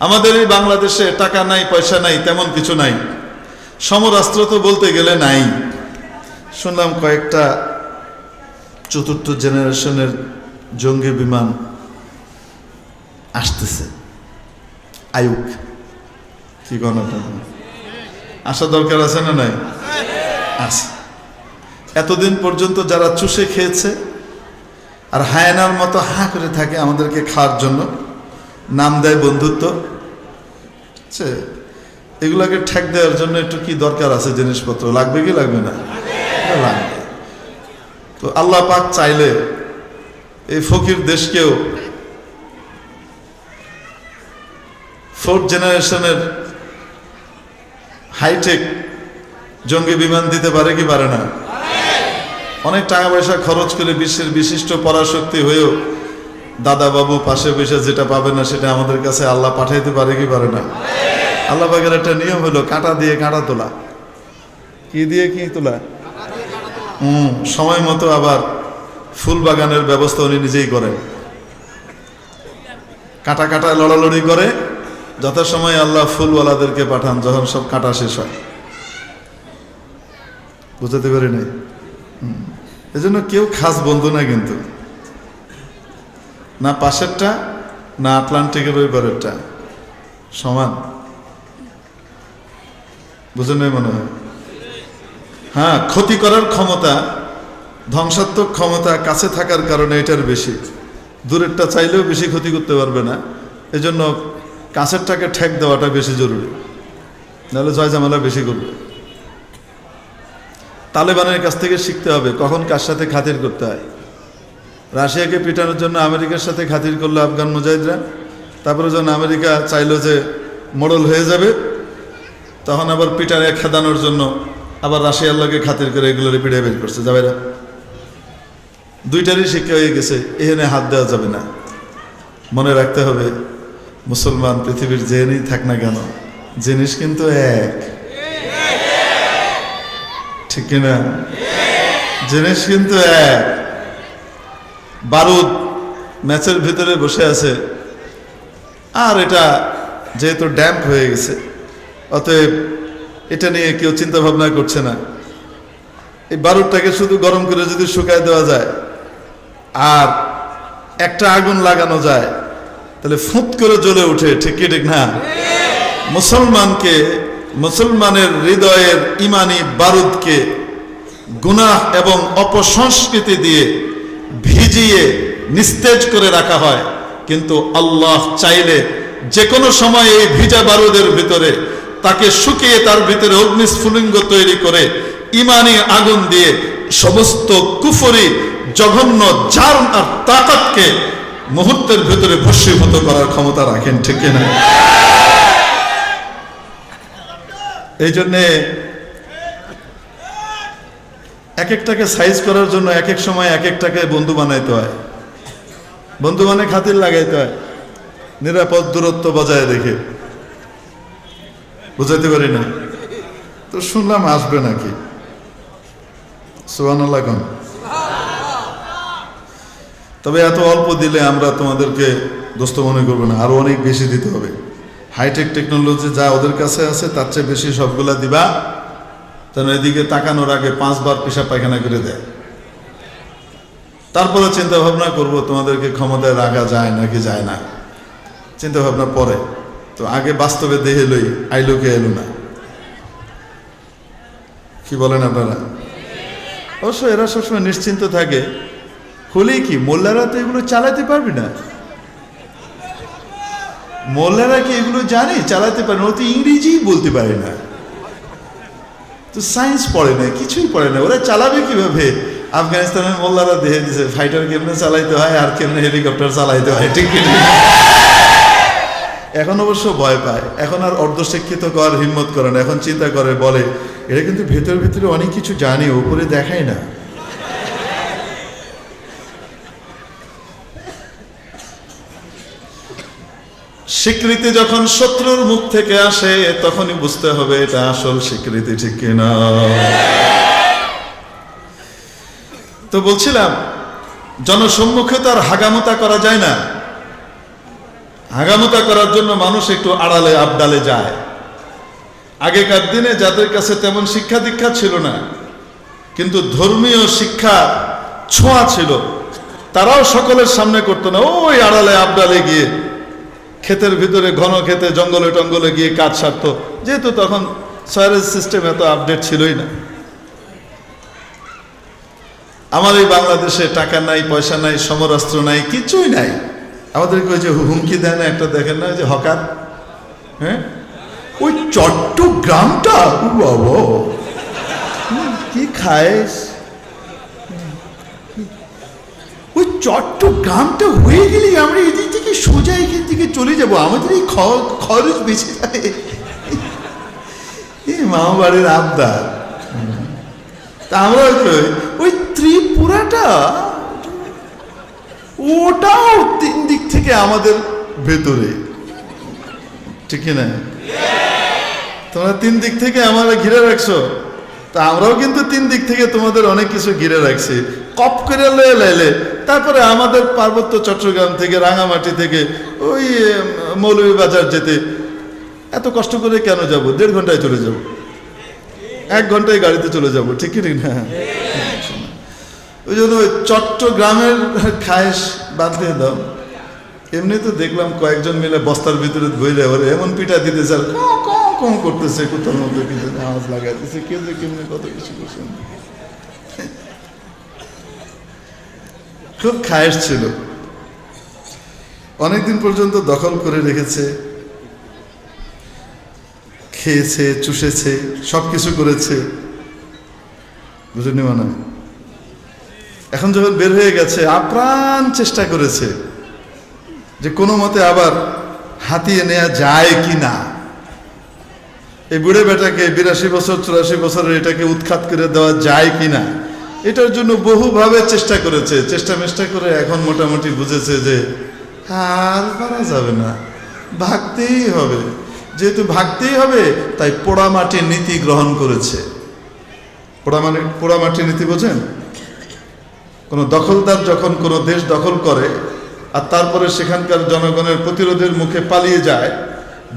আমাদের এই বাংলাদেশে টাকা নাই, পয়সা নাই, তেমন কিছু নাই। সমরাস্ত্র তো বলতে গেলে নাই। শুনলাম কয়েকটা চতুর্থ জেনারেশনের জঙ্গি বিমান আসতেছে। আয়ুক, কি গণটা আসা দরকার আছে না নাই? আছে। এতদিন পর্যন্ত যারা চুষে খেয়েছে আর হায়নার মতো হা করে থাকে আমাদেরকে খাওয়ার জন্য নাম দেয় বন্ধুত্ব। এগুলাকে ঠেক দেওয়ার জন্য একটু কি দরকার আছে জিনিসপত্র? লাগবে কি লাগবে না? লাগবে। তো আল্লাহ পাক চাইলে এই ফকির দেশকেও ফোর্থ জেনারেশনের হাইটেক জঙ্গি বিমান দিতে পারে কি পারে না? অনেক টাকা পয়সা খরচ করে বিশ্বের বিশিষ্ট পরাশক্তি হয়েও দাদা বাবু পাশে বসে যেটা পাবে না সেটা আমাদের কাছে আল্লাহ পাঠাইতে পারে কি পারে না? আল্লাহ পাকের একটা নিয়ম হলো কাঁটা দিয়ে কাঁটা তোলা। কি দিয়ে কি তোলা? হুম, সময় মতো আবার ফুল বাগানের ব্যবস্থা উনি নিজেই করেন। কাটা কাটা লড়ালড়ি করে, যথাসময় আল্লাহ ফুলওয়ালাদেরকে পাঠান যখন সব কাটা শেষ হয়। বুঝতে পারি নাই। এজন্য কেউ খাস বন্ধু না কিন্তু। না পাশেরটা, না আটলান্টিকের ওই পারেরটা সমান? বুঝে নেই মনে হয়? হ্যাঁ ক্ষতি করার ক্ষমতা, ধ্বংসাত্মক ক্ষমতা কাছে থাকার কারণে এটার বেশি। দূরেরটা চাইলেও বেশি ক্ষতি করতে পারবে না। এজন্য কাছেরটাকে ঠেক দেওয়াটা বেশি জরুরি। নাহলে জয় জামালা বেশি করবে। তালেবানের কাছ থেকে শিখতে হবে কখন কার সাথে খাতির করতে হয়। রাশিয়াকে পিটানোর জন্য আমেরিকার সাথে খাতির করল আফগান মুজাহিদরা। তারপরে যখন আমেরিকা চাইলো যে মোড়ল হয়ে যাবে, তখন আবার পিটারে খেদানোর জন্য আবার রাশিয়ার লোকে খাতির করে এগুলোরে পিঠে বের করছে। যাবে না। দুইটারই শিক্ষা হয়ে গেছে, এখানে হাত দেওয়া যাবে না। মনে রাখতে হবে, মুসলমান পৃথিবীর জেনেই থাক না কেন, জিনিস কিন্তু এক। ঠিক কিনা? জিনিস কিন্তু এক। বারুদ ম্যাচের ভিতরে বসে আছে। আর এটা যেহেতু ড্যাম্প হয়ে গেছে, অতএব এটা নিয়ে কেউ চিন্তা ভাবনা করছে না। এই বারুদটাকে শুধু গরম করে যদি শুকায় দেওয়া যায়, আর একটা আগুন লাগানো যায়, তাহলে ফুঁত করে জ্বলে ওঠে, ঠিক কি, ঠিক না? মুসলমানকে, মুসলমানের হৃদয়ের ইমানি বারুদকে গুনাহ এবং অপসংস্কৃতি দিয়ে ভিজিয়ে নিস্তেজ করে রাখা হয়। কিন্তু আল্লাহ চাইলে যে কোনো সময় এই ভিজা বারুদের ভিতরে তাকে শুকিয়ে তার ভিতরে অগ্নিস্ফুলিঙ্গ তৈরি করে ইমানি আগুন দিয়ে সমস্ত কুফরি, জঘন্য জার আর তাকাতকে মুহূর্তের ভিতরে ভস্মীভূত করার ক্ষমতা রাখেন, ঠিক না এই জন্যে এক একটাকে সাইজ করার জন্য এক এক সময় এক একটাকে বন্ধু বানাইতে হয়। বন্ধু মানে খাতির লাগাইতে হয়। নিরাপদ দূরত্ব বজায় রেখে। বুঝাইতে পারি না? তো শুনলাম আসবে নাকি? কন। তবে এত অল্প দিলে আমরা তোমাদেরকে দোস্ত মনে করব না, আরও অনেক বেশি দিতে হবে। হাইটেক টেকনোলজি যা ওদের কাছে আছে, তার চেয়ে বেশি সবগুলা দিবা। যেন এদিকে তাকানোর আগে পাঁচবার পেশা পায়খানা করে দেয়। তারপরে চিন্তা ভাবনা করব, তোমাদেরকে ক্ষমতায় রাখা যায় নাকি যায় না। চিন্তা ভাবনা পরে। তো আগে বাস্তবে দেহে লই আইলোকে এলো না। কি বলেন আপনারা? অবশ্য এরা সবসময় নিশ্চিন্ত থাকে। হলেই কি, মোল্লারা তো এগুলো চালাতে পারবি না। মোল্লারা কি এগুলো জানে? চালাতে পারে না। ও ইংরেজিই বলতে পারে না। তো সায়েন্স পড়ে নাই, কিছুই পড়ে না ওরা চালাবে কীভাবে? আফগানিস্তানের মোল্লারা দেখে দিছে ফাইটার কেমনে চালাইতে হয় আর কেমনে হেলিকপ্টার চালাইতে হয়, ঠিক এখন অবশ্য ভয় পায়। এখন আর অর্ধশিক্ষিত কর, হিম্মত করে না। এখন চিন্তা করে, বলে এটা কিন্তু ভেতর ভেতরে অনেক কিছু জানে ওপরে দেখায় না। স্বীকৃতি যখন শত্রুর মুখ থেকে আসে, তখনই বুঝতে হবে এটা আসল স্বীকৃতি, ঠিক কিনা? তো বলছিলাম, জনসম্মুখে তো আর হাগামতা করা যায় না। হাগামোতা করার জন্য মানুষ একটু আড়ালে, আবডালে যায়। আগেকার দিনে যাদের কাছে তেমন শিক্ষা দীক্ষা ছিল না, কিন্তু ধর্মীয় শিক্ষা ছোঁয়া ছিল, তারাও সকলের সামনে করতো না, ওই আড়ালে, আবডালে গিয়ে। ক্ষেতের ভিতরে ঘন ক্ষেতে জঙ্গলে টঙ্গলে গিয়ে কাজ সারতো। যেহেতু তখন সয়ারেজ সিস্টেম এত আপডেট ছিলই না। আমার এই বাংলাদেশে টাকা নাই, পয়সা নাই, সমরাস্ত্র নাই, কিছুই নাই। আমাদেরকে ওই যে হুমকি দেয় না, একটা দেখেন না যে হকার। হ্যাঁ? ওই চট্টগ্রামটা কি খায়স ওই চট্টগ্রামটা হয়ে গেলে আমরা এদিক থেকে সোজা এখান থেকে চলে যাব। আমাদের এই খরচ বেঁচে যাবে এই মামা বাড়ির আবদার। তা আমরা ওই ত্রিপুরাটা, ওটাও তিন দিক থেকে আমাদের ভেতরে। ঠিক না? তোমরা তিন দিক থেকে আমরা ঘিরে রাখছো। তা আমরাও কিন্তু তিন দিক থেকে তোমাদের অনেক কিছু ঘিরে রাখছি। কপ করে লয়ে লাইলে তারপরে আমাদের পার্বত্য চট্টগ্রাম থেকে, রাঙামাটি থেকে, ওই মৌলভীবাজার যেতে। এত কষ্ট করে কেন যাব? দেড় ঘন্টায় চলে যাব। এক ঘন্টায় গাড়িতে চলে যাব, ঠিক কি না? ওই জন্য ওই চট্টগ্রামের খায়েশ বাদ দিয়ে দাও। এমনি তো দেখলাম কয়েকজন মিলে বস্তার ভিতরে ধুইলে ওরে এমন পিঠা দিতে স্যার কম করতেছে। কোথাও মধ্যে কিন্তু আওয়াজ লাগাইতেছে কেউ যে কেমনি কত কিছু করছেন খুব খায়েশ ছিল। অনেকদিন পর্যন্ত দখল করে রেখেছে, খেয়েছে, চুষেছে সব কিছু করেছে। বুঝলি মানে? এখন যখন বের হয়ে গেছে, আপ্রাণ চেষ্টা করেছে যে কোনো মতে আবার হাতিয়ে নেওয়া যায় কি না। এই বুড়ে বেটাকে বিরাশি বছর, চুরাশি বছরের এটাকে উৎখাত করে দেওয়া যায় কি না? এটার জন্য বহুভাবে চেষ্টা করেছে। চেষ্টা মেষ্টা করে এখন মোটামুটি বুঝেছে যে, আর পারা যাবে না। ভাগতেই হবে। যেহেতু ভাগতেই হবে, তাই পোড়ামাটির নীতি গ্রহণ করেছে। পোড়ামাটি পোড়ামাটির নীতি বোঝেন? কোনো দখলদার যখন কোনো দেশ দখল করে, আর তারপরে সেখানকার জনগণের প্রতিরোধের মুখে পালিয়ে যায়,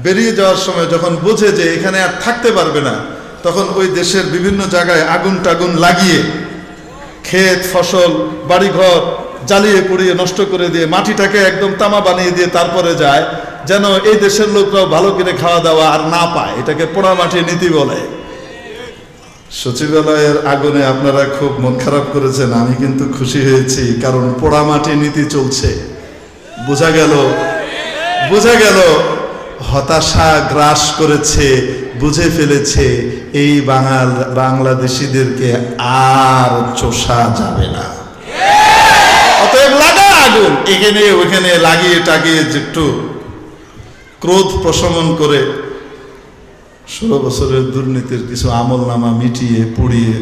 বেরিয়ে যাওয়ার সময় যখন বোঝে যে এখানে আর থাকতে পারবে না, তখন ওই দেশের বিভিন্ন জায়গায় আগুন টাগুন লাগিয়ে ক্ষেত, ফসল, বাড়িঘর জ্বালিয়ে পুড়িয়ে নষ্ট করে দিয়ে মাটিটাকে একদম তামা বানিয়ে দিয়ে তারপরে যায়, যেন এই দেশের লোকরাও ভালো করে খাওয়া দাওয়া আর না পায়। এটাকে পোড়া মাটির নীতি বলে। সচিবালয়ের আগুনে আপনারা খুব মন খারাপ করেছেন, আমি কিন্তু খুশি হয়েছি, কারণ পোড়ামাটি নীতি চলছে। বোঝা গেল বোঝা গেল, হতাশা গ্রাস করেছে বুঝে ফেলেছে, এই বাঙাল, বাংলাদেশিদেরকে আর চোষা যাবে না। অতএব লাগা আগুন, এখানে, ওখানে লাগিয়ে টাগিয়ে একটু ক্রোধ প্রশমন করে ষোলো বছরের দুর্নীতির কিছু আমল নামা মিটিয়ে, পুড়িয়ে,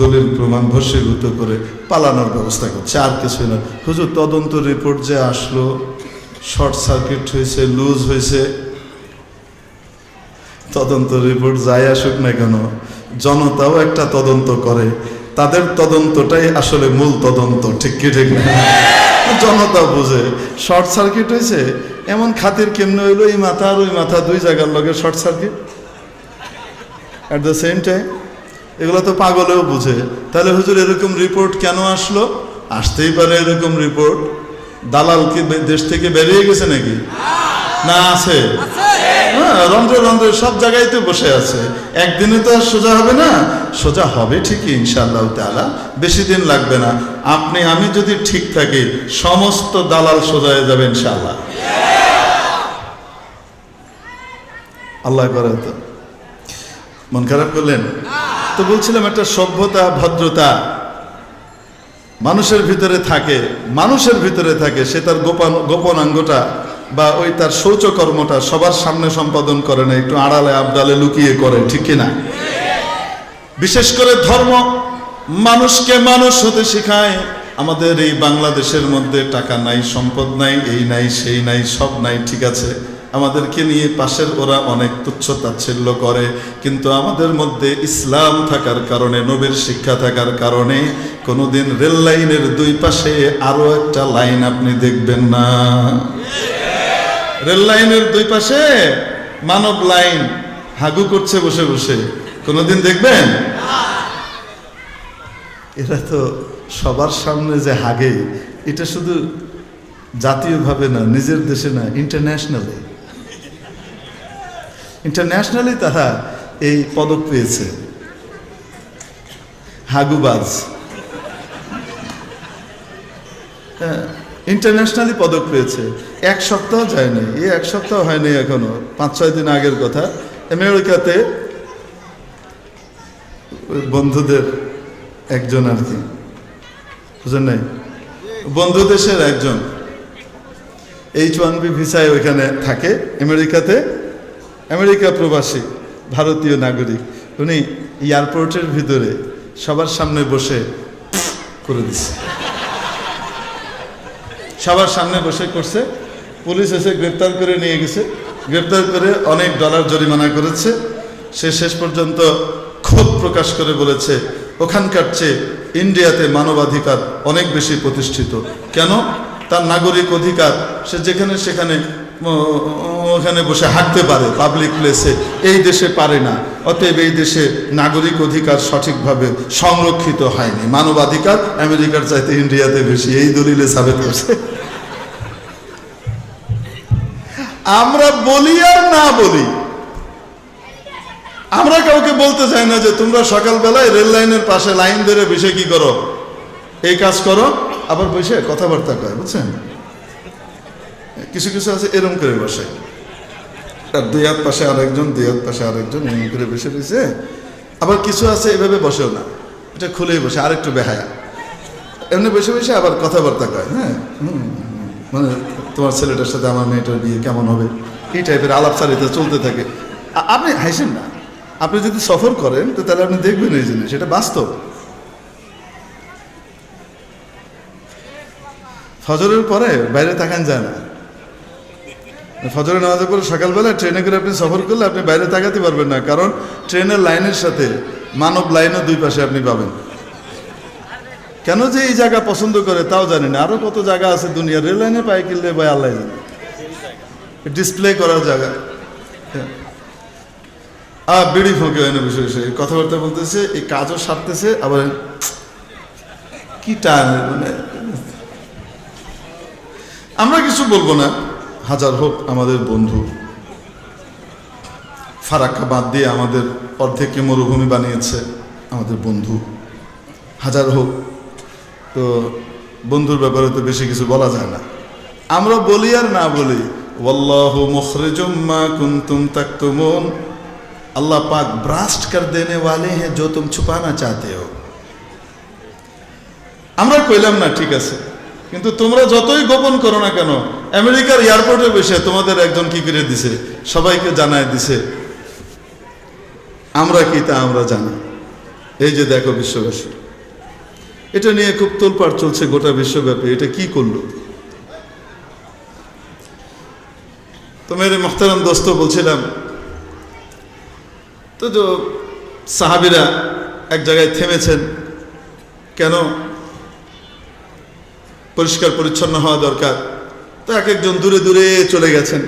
দলিল প্রমাণ ভস্মীভূত করে পালানোর ব্যবস্থা করছে। আর কিছু না। হুজুর, তদন্ত রিপোর্ট যে আসলো শর্ট সার্কিট হয়েছে লুজ হয়েছে। তদন্ত রিপোর্ট যাই আসুক না কেন, জনতাও একটা তদন্ত করে। তাদের তদন্তটাই আসলে মূল তদন্ত, ঠিক কি, ঠিক জনতা বুঝে। শর্ট সার্কিট হয়েছে এমন খাতির কেমনে হইল, এই মাথা আর ওই মাথা দুই জায়গার লগে short circuit at the same time এগুলো তো পাগলেও বুঝে। তাহলে হুজুর এরকম রিপোর্ট কেন আসলো? আসতেই পারে এরকম রিপোর্ট দালাল কি দেশ থেকে বেরিয়ে গেছে নাকি? না আছে। হ্যাঁ রন্ধ্রে রন্ধ্রে সব জায়গায় তো বসে আছে। একদিনে তো আর সোজা হবে না? সোজা হবে ঠিকই ইনশাআল্লাহ তাআলা। বেশি দিন লাগবে না। আপনি আমি যদি ঠিক থাকি সমস্ত দালাল সোজা হয়ে যাবে ইনশাআল্লাহ। আল্লাহ করে তো। মন খারাপ করলেন? তো বলছিলাম একটা সভ্যতা ভদ্রতা মানুষের ভিতরে থাকে মানুষের ভিতরে থাকে সে তার গোপন গোপনাঙ্গটা বা ওই তার শৌচকর্মটা সবার সামনে সম্পাদন করে না, একটু আড়ালে আবডালে লুকিয়ে করে, ঠিক কিনা? বিশেষ করে ধর্ম, মানুষকে মানুষ হতে শেখায়। আমাদের এই বাংলাদেশের মধ্যে টাকা নাই, সম্পদ নাই, এই নাই, সেই নাই, সব নাই, ঠিক আছে? আমাদেরকে নিয়ে পাশের ওরা অনেক তুচ্ছ তাচ্ছিল্য করে, কিন্তু আমাদের মধ্যে ইসলাম থাকার কারণে, নবীর শিক্ষা থাকার কারণে, কোনোদিন রেল লাইনের দুই পাশে আরও একটা লাইন আপনি দেখবেন না। রেল লাইনের দুই পাশে মানব লাইন হাগু করছে বসে বসে। কোনোদিন দেখবেন? এরা তো সবার সামনে যে হাগে, এটা শুধু জাতীয়ভাবে না, নিজের দেশে না ইন্টারন্যাশনালি ইন্টারন্যাশনালি তারা এই পদক পেয়েছে। হাগুবাজ। ইন্টারন্যাশনালি পদক পেয়েছে। এক সপ্তাহ যায়নি এই এক সপ্তাহ হয়নি এখনও। পাঁচ, ছয় দিন আগের কথা। আমেরিকাতে বন্ধুদের একজন আর কি। বুঝলেন নাই? বন্ধু দেশের একজন। এইচ ওয়ান বি ভিসায় ওইখানে থাকে। আমেরিকাতে আমেরিকা প্রবাসী, ভারতীয় নাগরিক। উনি এয়ারপোর্টের ভিতরে সবার সামনে বসে করে দিচ্ছে। সবার সামনে বসে করছে। পুলিশ এসে গ্রেপ্তার করে নিয়ে গেছে। গ্রেপ্তার করে অনেক ডলার জরিমানা করেছে। সে শেষ পর্যন্ত ক্ষোভ প্রকাশ করে বলেছে, ওখানকার চেয়ে ইন্ডিয়াতে মানবাধিকার অনেক বেশি প্রতিষ্ঠিত। কেন? তার নাগরিক অধিকার, সে যেখানে সেখানে ওখানে বসে হাঁটতে পারে পাবলিক প্লেসে এই দেশে পারে না। অতএব এই দেশে নাগরিক অধিকার সঠিকভাবে সংরক্ষিত হয়নি। মানবাধিকার আমেরিকার চাইতে ইন্ডিয়াতে বেশি। এই দলিলে সাবেত করছে আমরা বলি আর না বলি। আমরা কাউকে বলতে চাই না যে তোমরা সকালবেলায় রেল লাইনের পাশে লাইন ধরে বসে কি করো? এই কাজ করো, আবার বসে কথাবার্তা কয়, বুঝছেন? কিছু কিছু আছে, এরম করে বসে। আর দুই হাত পাশে আরেকজন, দুই হাত পাশে আরেকজন এরম করে বসে রয়েছে। আবার কিছু আছে, এভাবে বসেও না। এটা খুলেই বসে, আরেকটু বেহায়া। এমনি বসে বসে আবার কথাবার্তা কয় হ্যাঁ। মানে তোমার ছেলেটার সাথে আমার মেয়েটার বিয়ে কেমন হবে? এই টাইপের আলাপচারিতা চলতে থাকে। আপনি হাসেন না। আপনি যদি সফর করেন, তো তাহলে আপনি দেখবেন এই জিনিস, এটা বাস্তব। ফজরের পরে বাইরে তাকান যায় না। ফজরের নামাজের পরে সকালবেলা ট্রেনে করে আপনি সফর করলে আপনি বাইরে তাকাতে পারবেন না, কারণ ট্রেনের লাইনের সাথে মানব লাইনও দুই পাশে আপনি পাবেন। কেন যে এই জায়গা পছন্দ করে তাও জানি না। আরও কত জায়গা আছে দুনিয়া, রেল লাইনে পায়ে কিনলে ভাই আল্লাহ ডিসপ্লে করার জায়গা। আর বিড়ি ফোঁকে হয় না বিষয় বিষয় কথাবার্তা বলতেছে, এই কাজও সারতেছে, আবার কি টান মানে আমরা কিছু বলব না। হাজার হোক আমাদের বন্ধু। ফারাক্কা বাদ দিয়ে আমাদের অর্ধেককে মরুভূমি বানিয়েছে আমাদের বন্ধু। হাজার হোক। তো বন্ধুর ব্যাপারে তো বেশি কিছু বলা যায় না। আমরা বলি আর না বলি কুন্তুম আল্লাহ পাক ব্রাস্ট কর দেনে ওয়ালে হ্যাঁ জো তুম ছুপানা চাহতে হো। আমরা কইলাম না, ঠিক আছে। কিন্তু তোমরা যতই গোপন করো না কেন আমেরিকার এয়ারপোর্টে বসে তোমাদের একজন কি করে দিছে? সবাইকে জানায় দিছে। আমরা কি তা আমরা জানি। এই যে দেখো বিশ্ববাসী। এটা নিয়ে খুব তোলপাড় চলছে গোটা বিশ্বব্যাপী। এটা কি করল? তো মেরে মোহতারাম দোস্ত বলছিলাম, তো যে সাহাবিরা এক জায়গায় থেমেছেন। কেন? পরিষ্কার পরিচ্ছন্ন হওয়া দরকার। তো এক একজন দূরে দূরে চলে গেছেন।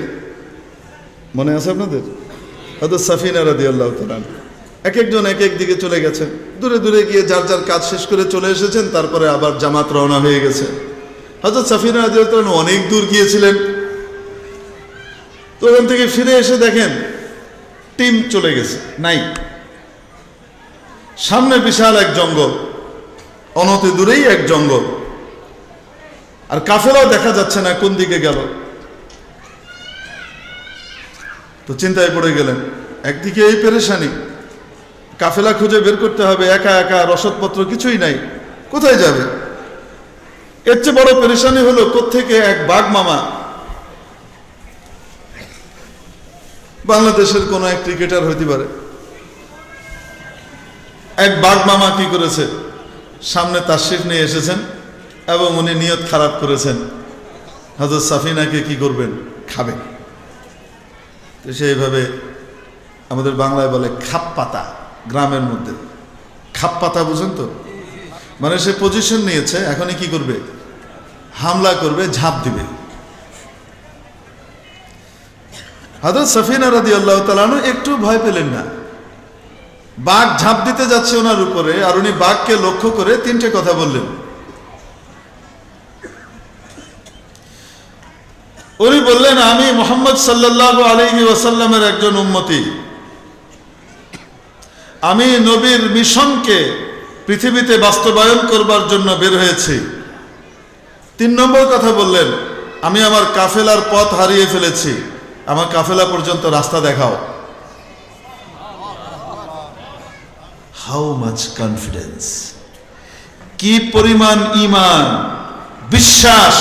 মনে আছে আপনাদের? হয়তো সাফিনা রাদি আল্লাহ তালান এক একজন এক এক দিকে চলে গেছেন। দূরে দূরে গিয়ে যার যার কাজ শেষ করে চলে এসেছেন, তারপরে আবার জামাত রওনা হয়ে গেছে। হয়তো সাফিনা রাদি আল্লাহ অনেক দূর গিয়েছিলেন। তো ওখান থেকে ফিরে এসে দেখেন, টিম চলে গেছে, নাই। সামনে বিশাল এক জঙ্গল, অনতি দূরেই এক জঙ্গল। আর কাফেলাও দেখা যাচ্ছে না কোন দিকে গেল। তো চিন্তায় পড়ে গেলেন, একদিকে এই পেরেশানি, কাফেলা খুঁজে বের করতে হবে, একা একা রসদপত্র কিছুই নাই, কোথায় যাবে? এর চেয়ে বড় পেরেশানি হলো কোত্থেকে এক বাঘ মামা বাংলাদেশের কোনো এক ক্রিকেটার হইতে পারে। এক বাঘ মামা কি করেছে? সামনে তাশরিফ নিয়ে এসেছেন। এবং উনি নিয়ত খারাপ করেছেন। হজরত সাফিনাকে কি করবেন? খাবেন। তো সেইভাবে আমাদের বাংলায় বলে খাপ পাতা গ্রামের মধ্যে। খাপ পাতা বুঝেন তো? মানে সে পজিশন নিয়েছে, এখনই কি করবে? হামলা করবে, ঝাঁপ দিবে। হাজরত সফিনা রাদি আল্লাহ তালানু একটু ভয় পেলেন না। বাঘ ঝাঁপ দিতে যাচ্ছে ওনার উপরে, আর উনি বাঘকে লক্ষ্য করে তিনটে কথা বললেন। উনি বললেন, আমি মোহাম্মদ সাল্লাহ আলহি ওয়াসাল্লামের একজন উন্মতি আমি নবীর মিশনকে পৃথিবীতে বাস্তবায়ন করবার জন্য বের হয়েছি। তিন নম্বর কথা বললেন, আমি আমার কাফেলার পথ হারিয়ে ফেলেছি। আমার কাফেলা পর্যন্ত রাস্তা দেখাও। হাউ মাচ কনফিডেন্স কি পরিমাণ ইমান বিশ্বাস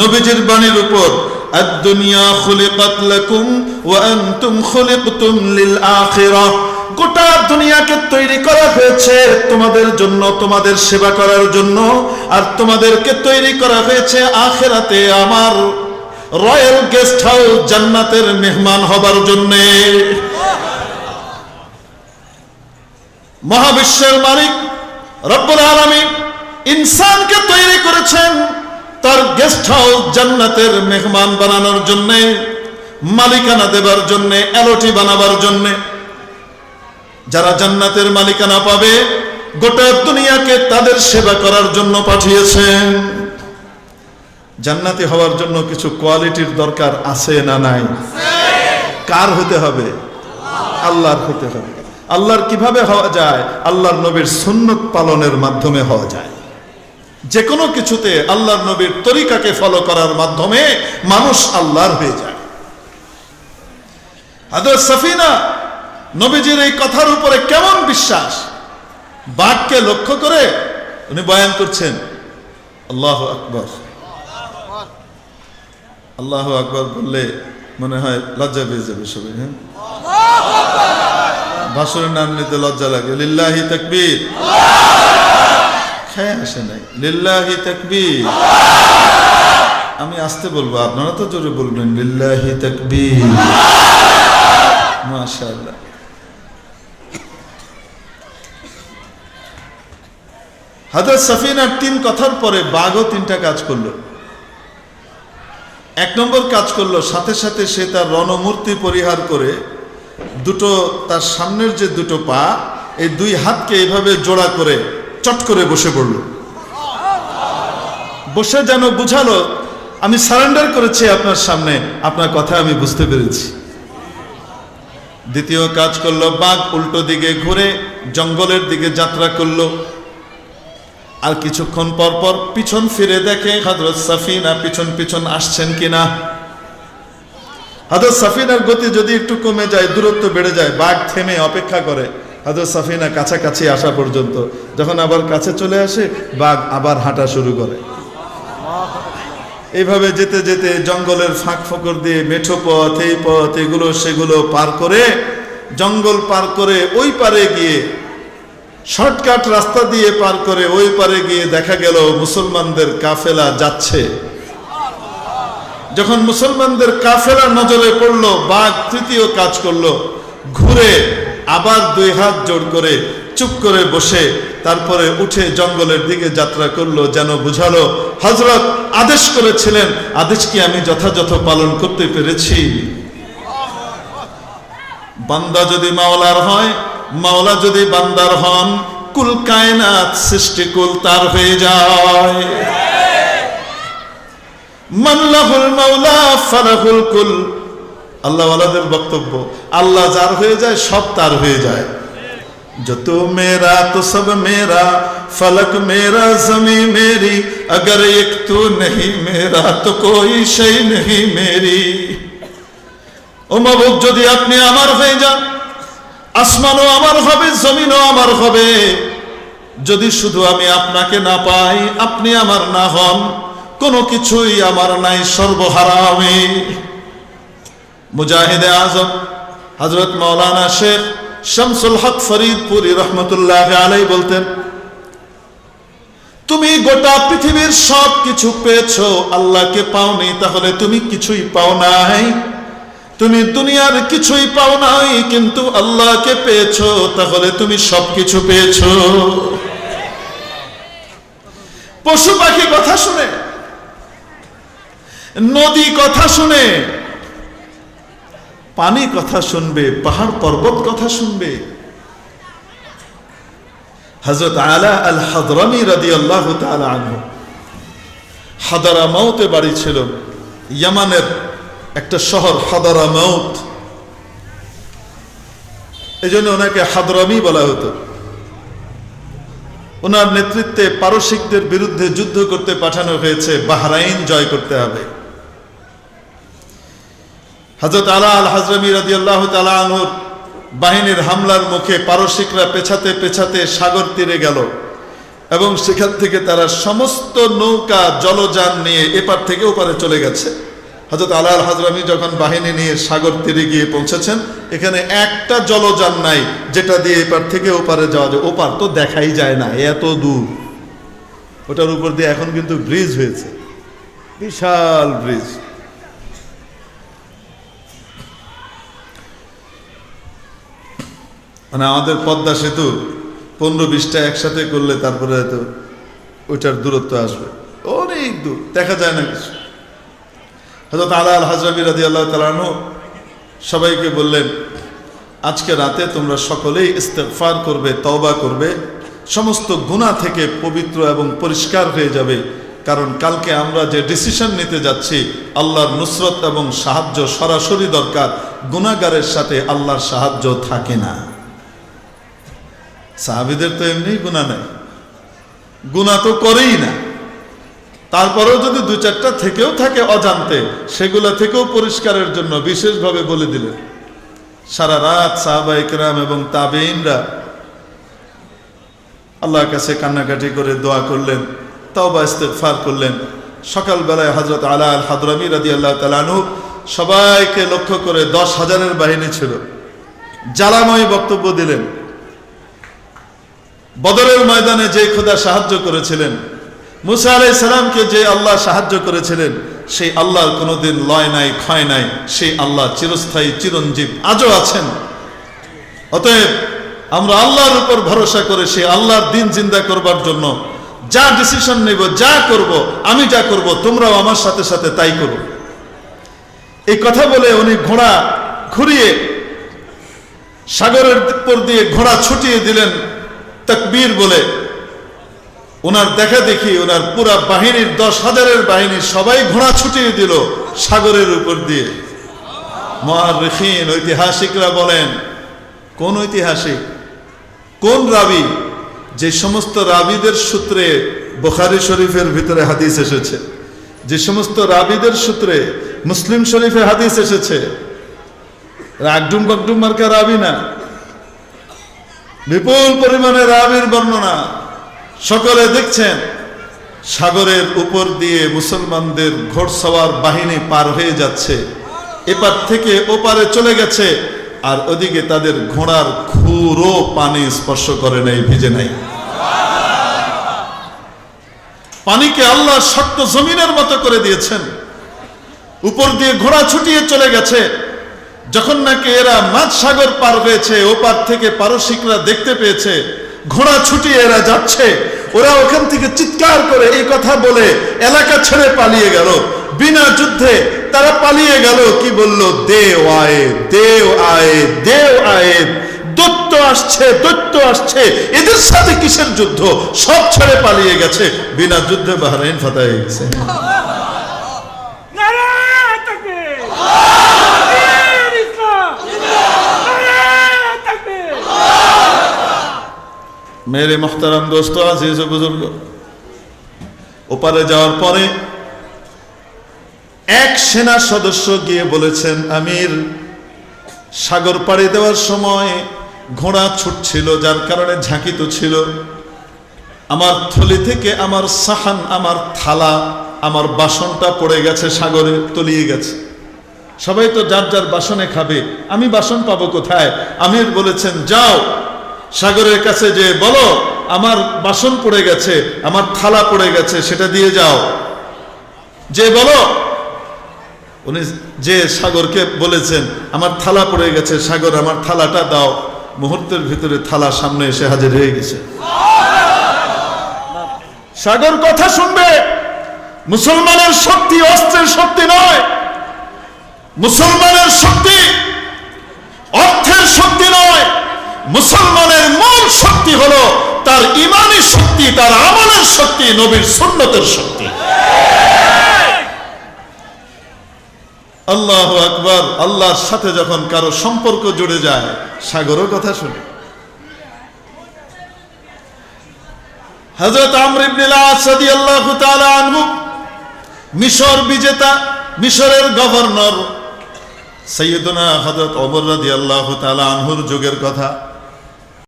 নবীজির বাণীর উপর। الدنيا خلقت لكم وانتم خلقتم للاخره গোটা দুনিয়াকে তৈরি করা হয়েছে তোমাদের জন্য তোমাদের সেবা করার জন্য আর তোমাদেরকে তৈরি করা হয়েছে আখেরাতে আমার রয়্যাল গেস্ট হাউস জান্নাতের মেহমান হবার জন্যে মহাবিশ্বের মালিক রব্বুল আলামিন ইনসানকে তৈরি করেছেন তার গেস্ট হাউস জান্নাতের মেহমান বানানোর জন্য, মালিকানা দেবার জন্য এলোটি বানাবার জন্য, যারা জান্নাতের মালিকানা পাবে, গোটা দুনিয়াকে তাদের সেবা করার জন্য পাঠিয়েছেন জান্নাতি হওয়ার জন্য কিছু কোয়ালিটির দরকার আছে না নাই? কার হতে হবে? আল্লাহর হতে হবে। আল্লাহর কীভাবে হওয়া যায়? আল্লাহর নবীর সুন্নত পালনের মাধ্যমে হওয়া যায়। যে কোনো কিছুতে আল্লাহর নবীর তরিকাকে ফলো করার মাধ্যমে মানুষ আল্লাহর হয়ে যায়। হাদর সফিনা নবীজির এই কথার উপরে কেমন বিশ্বাস? বাঘকে লক্ষ্য করে উনি বয়ান করছেন, আল্লাহ আকবর। আল্লাহ আকবর বললে মনে হয় লজ্জা পেয়ে যাবে সবাই হ্যাঁ? ভাষণের নাম নিতে লজ্জা লাগে। লিল্লাহি তাকবীর। খেয়ে আসে নাই। লিল্লাহি তাকবীর। আমি আসতে বলব, আপনারা তো জোরে বলবেন, লিল্লাহি তাকবীর। মাশাআল্লাহ। হাজরত সাফিনার তিন কথার পরে বাঘও তিনটা কাজ করল। এক নম্বর কাজ করল, সাথে সাথে সে তার রণমূর্তি পরিহার করে দুটো, তার সামনের যে দুটো পা, এই দুই হাতকে এইভাবে জোড়া করে চট করে বসে পড়ল। বসে যেন বুঝালো, আমি সারেন্ডার করেছি আপনার সামনে, আপনার কথা আমি বুঝতে পেরেছি। দ্বিতীয় কাজ করল, বাঘ উল্টো দিকে ঘুরে জঙ্গলের দিকে যাত্রা করল। আর কিছুক্ষণ পর পর পিছন ফিরে দেখে হজরত সাফিনা পিছন পিছন আসছেন কিনা। হজরত সাফিনার গতি যদি একটু কমে যায়, দূরত্ব বেড়ে যায়, বাঘ থেমে অপেক্ষা করে। হজরত সাফিনা কাছাকাছি আসা পর্যন্ত, যখন আবার কাছে চলে আসে, বাঘ আবার হাঁটা শুরু করে। এইভাবে যেতে যেতে জঙ্গলের ফাঁক ফকর দিয়ে মেঠো পথ, এই পথ, এগুলো সেগুলো পার করে, জঙ্গল পার করে ওই পারে গিয়ে, শর্টকাট রাস্তা দিয়ে পার করে ওই পারে গিয়ে দেখা গেল মুসলমানদের কাফেলা যাচ্ছে। যখন মুসলমানদের কাফেলা নজরে পড়ল, বাঘ তৃতীয় কাজ করল, ঘুরে আবার দুই হাত জোর করে চুপ করে বসে তারপরে উঠে জঙ্গলের দিকে যাত্রা করল, যেন বুঝালো হজরত আদেশ করেছিলেন, আদেশ কি আমি যথাযথ পালন করতে পেরেছি? বান্দা যদি মাওলার হয়, মাওলা যদি বান্দার হন, কুল কায়নাত সৃষ্টি কুল তার হয়ে যায়। মাল্লাহুল মাওলা ফারাহুল কুল আল্লাহ ওয়ালাদের বক্তব্য আল্লাহ যার হয়ে যায় সব তার হয়ে যায় जो तू मेरा तो सब मेरा फलक मेरा जमी मेरी अगर एक तू नहीं मेरा तो कोई शय नहीं मेरी ও মাবুক যদি আপনি আমার হয়ে যান আসমানও আমার হবে জমিনও আমার হবে যদি শুধু আমি আপনাকে না পাই আপনি আমার না হন কোনো কিছুই আমার নাই সর্বহারা আমি মুজাহিদে আজম হজরত মৌলানা শেখ শামসুল হক ফরিদপুরি রহমতুল্লাহ আলাই বলতেন, তুমি গোটা পৃথিবীর সব কিছু পেয়েছ, আল্লাহকে পাওনি, তাহলে তুমি কিছুই পাও নাই। তুমি দুনিয়ার কিছুই পাও নাই, কিন্তু আল্লাহকে পেয়েছ, তাহলে তুমি সব কিছু পেয়েছ। পশু পাখি কথা শুনে, নদী কথা শুনে পানি কথা শুনবে, পাহাড় পর্বত কথা শুনবে। হজরত আলা আল হাদরামি রাদি আল্লাহ হাদারা মাউতে বাড়ি ছিল, ইয়ামানের একটা শহর, হাদারা মাউত। এই জন্য ওনাকে হাদরামি বলা হতো। ওনার নেতৃত্বে পারসিকদের বিরুদ্ধে যুদ্ধ করতে পাঠানো হয়েছে, বাহরাইন জয় করতে হবে। হজরত আলা আল হাজরামি রাজি আল্লাহ তালাহুর বাহিনীর হামলার মুখে পারসিকরা পেছাতে পেছাতে সাগর তীরে গেল এবং সেখান থেকে তারা সমস্ত নৌকা, জলযান নিয়ে এপার থেকে ওপারে চলে গেছে। হজরত আলা আল হাজরামি যখন বাহিনী নিয়ে সাগর তীরে গিয়ে পৌঁছেছেন, এখানে একটা জলযান নাই যেটা দিয়ে এপার থেকে ওপারে যাওয়া যায়। ওপার তো দেখাই যায় না এত দূর। ওটার উপর দিয়ে এখন কিন্তু ব্রিজ হয়েছে। বিশাল ব্রিজ। মানে আমাদের পদ্মা সেতু পনেরো বিশটা একসাথে করলে তারপরে হয়তো ওইটার দূরত্ব আসবে। অনেক দূর, দেখা যায় না কিছু। হজরত আলা আল হাজরাবি রাজি আল্লাহ তালানো সবাইকে বললেন, আজকে রাতে তোমরা সকলেই ইস্তেফার করবে, তওবা করবে। সমস্ত গুণা থেকে পবিত্র এবং পরিষ্কার হয়ে যাবে। কারণ কালকে আমরা যে ডিসিশন নিতে যাচ্ছি, আল্লাহর নুসরত এবং সাহায্য সরাসরি দরকার। গুণাগারের সাথে আল্লাহর সাহায্য থাকে না। সাহাবিদের তো এমনি গুণা নাই। গুণা তো করেই না। তারপরেও যদি দু চারটা থেকেও থাকে অজান্তে, সেগুলা থেকেও পরিষ্কারের জন্য বিশেষভাবে বলে দিলেন। সারা রাত সাহাবা ইকরাম এবং তাবেইনরা আল্লাহর কাছে কান্নাকাটি করে দোয়া করলেন তাও বা ইস্তেফার করলেন। সকালবেলায় হজরত আলা আল হাদরামি রাজি আল্লাহ তালানু সবাইকে লক্ষ্য করে দশ হাজারের বাহিনী ছিল। জ্বালাময় বক্তব্য দিলেন। বদরের ময়দানে যে খোদা সাহায্য করেছিলেন, মুসা আলাই সালামকে যে আল্লাহ সাহায্য করেছিলেন, সেই আল্লাহর কোনোদিন লয় নাই, ক্ষয় নাই, সেই আল্লাহ চিরস্থায়ী, চিরঞ্জীব আজও আছেন। অতএব আমরা আল্লাহর উপর ভরসা করে সেই আল্লাহর দিন জিন্দা করবার জন্য যা ডিসিশন নেব, যা করব, আমি যা করব, তোমরাও আমার সাথে সাথে তাই করো। এই কথা বলে উনি ঘোড়া ঘুরিয়ে সাগরের উপর দিয়ে ঘোড়া ছুটিয়ে দিলেন। তকবীর বলে ওনার দেখা দেখি ওনার পুরা বাহিনীর দশ হাজারের বাহিনী সবাই ঘোড়া ছুটিয়ে দিল সাগরের উপর দিয়ে। মহারিফিন ঐতিহাসিকরা বলেন, কোন ঐতিহাসিক? কোন রাবি? যে সমস্ত রাবিদের সূত্রে বোখারি শরীফের ভিতরে হাদিস এসেছে। যে সমস্ত রাবিদের সূত্রে মুসলিম শরীফে হাদিস এসেছে। রাগডুম বকডুম মার্কা রাবি না? বিপুল পরিমাণে রাবির বর্ণনা। সকলে দেখছেন, সাগরের উপর দিয়ে মুসলমানদের ঘোড়সওয়ার বাহিনী পার হয়ে যাচ্ছে। এপার থেকে ওপারে চলে গেছে, আর ওদিকে তাদের ঘোড়ার খুরও পানি স্পর্শ করে নাই, ভিজে নাই। পানিকে আল্লাহ শক্ত জমিনের মতো করে দিয়েছেন। উপর দিয়ে ঘোড়া ছুটিয়ে চলে গেছে যখন নাকি এরা মাঝ সাগর পার হয়েছে, ওপার থেকে পারসিকরা দেখতে পেয়েছে, ঘোড়া ছুটিয়ে এরা যাচ্ছে, ওরা ওখান থেকে চিৎকার করে এই কথা বলে, এলাকা ছেড়ে পালিয়ে গেল। বিনা যুদ্ধে তারা পালিয়ে গেল, কি বলল? দেও আয়ে দেও আয়ে দেও আয়ে। দৈত্য আসছে দৈত্য আসছে। এদের সাথে কিসের যুদ্ধ? সব ছেড়ে পালিয়ে গেছে। বিনা যুদ্ধে বাহরাইন ফাতা হয়ে গেছে নারায়ণ তাকবীর! নারায়ণ ইসলাম! নারায়ণ তাকবীর! মেরে মোহতারাম দোস্ত, আজিজ বুজুর্গ। ওপারে যাওয়ার পরে এক সেনা সদস্য গিয়ে বলেছেন, আমির, সাগর পাড়ি দেওয়ার সময় ঘোড়া ছুটছিল, যার কারণে ঝাঁকিত ছিল। আমার থলি থেকে আমার সাহান, আমার থালা, আমার বাসনটা পড়ে গেছে, সাগরে তলিয়ে গেছে। সবাই তো যার যার বাসনে খাবে, আমি বাসন পাবো কোথায়? আমির বলেছেন, যাও। সাগরের কাছে যে, বলো, আমার বাসন পড়ে গেছে, আমার থালা পড়ে গেছে, সেটা দিয়ে যাও। যে, বলো। উনি যে সাগরকে বলেছেন, আমার থালা পড়ে গেছে, সাগর, আমার থালাটা দাও। মুহূর্তের ভিতরে থালা সামনে এসে হাজির হয়ে গেছে। সাগর কথা শুনবে। মুসলমানের শক্তি অস্ত্রের শক্তি নয়। মুসলমানের শক্তি মুসলমানের মূল শক্তি হলো তার ইমানি শক্তি, তার আমলের শক্তি, নবীর সুন্নতের শক্তি। আল্লাহ আকবার, আল্লাহর সাথে যখন কারও সম্পর্ক জুড়ে যায় সাগরও কথা শুনে। হজরত আনহু, মিশর বিজেতা, মিশরের গভর্নর, সৈয়দনা হজরত ওমর রাদিয়াল্লাহু তাআলা আনহুর যুগের কথা।